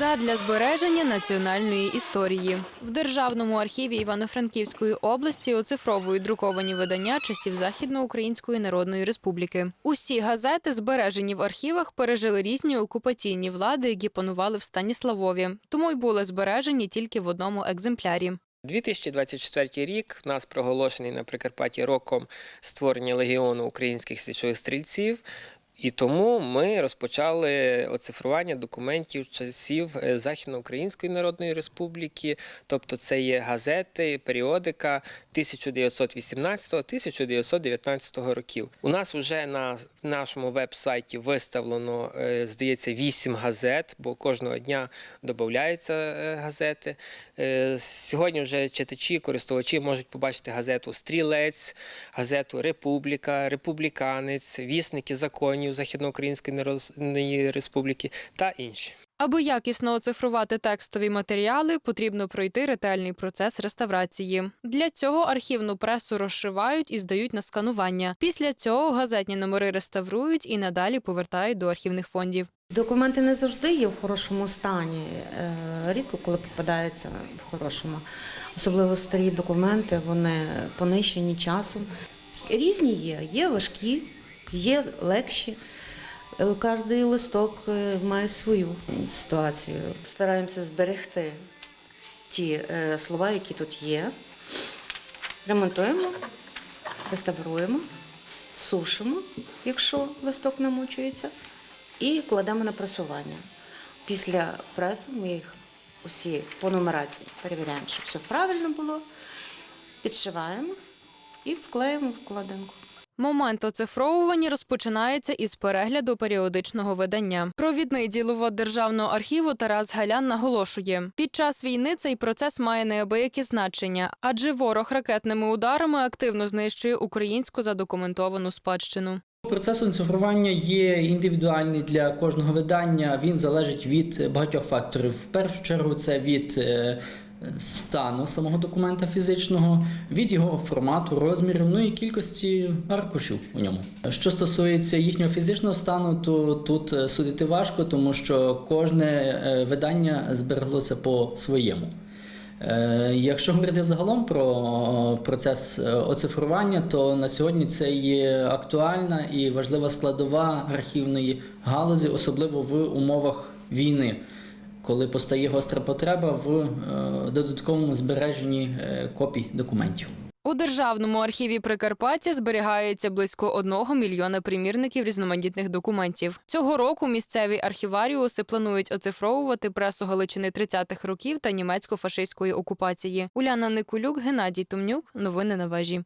Задля збереження національної історії в державному архіві Івано-Франківської області оцифровують друковані видання часів Західноукраїнської Народної Республіки. Усі газети, збережені в архівах, пережили різні окупаційні влади, які панували в Станіславові, тому й були збережені тільки в одному екземплярі. 2024 рік нас проголошений на Прикарпатті роком створення легіону українських січових стрільців. І тому ми розпочали оцифрування документів часів е, Західноукраїнської Народної Республіки, тобто це є газети, періодика 1918-1919 років. У нас вже на нашому веб-сайті виставлено, е, здається, 8 газет, бо кожного дня додаються е, газети. Сьогодні вже читачі, користувачі можуть побачити газету Стрілець, газету Републіка, Републіканець, Вісники законів Західноукраїнської Народної Республіки та інші. Аби якісно оцифрувати текстові матеріали, потрібно пройти ретельний процес реставрації. Для цього архівну пресу розшивають і здають на сканування. Після цього газетні номери реставрують і надалі повертають до архівних фондів. Документи не завжди є в хорошому стані. Е, Рідко коли попадаються в хорошому. Особливо старі документи, вони понищені часом. Різні є, є важкі, є легші. Е, Кожний листок е, має свою ситуацію. Стараємося зберегти ті е, слова, які тут є. Ремонтуємо, реставруємо, сушимо, якщо листок намочується, і кладемо на пресування. Після пресу ми їх усі по нумерації перевіряємо, щоб все правильно було, підшиваємо і вклеїмо вкладинку. Момент оцифровування розпочинається із перегляду періодичного видання. Провідний діловод державного архіву Тарас Галян наголошує: під час війни цей процес має неабияке значення, адже ворог ракетними ударами активно знищує українську задокументовану спадщину. Процес оцифрування є індивідуальний для кожного видання. Він залежить від багатьох факторів. В першу чергу це від е, стану самого документа фізичного, від його формату, розмірів, ну і кількості аркушів у ньому. Що стосується їхнього фізичного стану, то тут е, судити важко, тому що кожне е, видання збереглося по своєму. Е, Якщо говорити загалом про процес оцифрування, то на сьогодні це є актуальна і важлива складова архівної галузі, особливо в умовах війни, коли постає гостра потреба в е, додатковому збереженні е, копій документів. У державному архіві Прикарпаття зберігається близько одного мільйона примірників різноманітних документів. Цього року місцеві архіваріуси планують оцифровувати пресу Галичини 30-х років та німецько-фашистської окупації. Уляна Никулюк, Геннадій Тумнюк. Новини на вежі.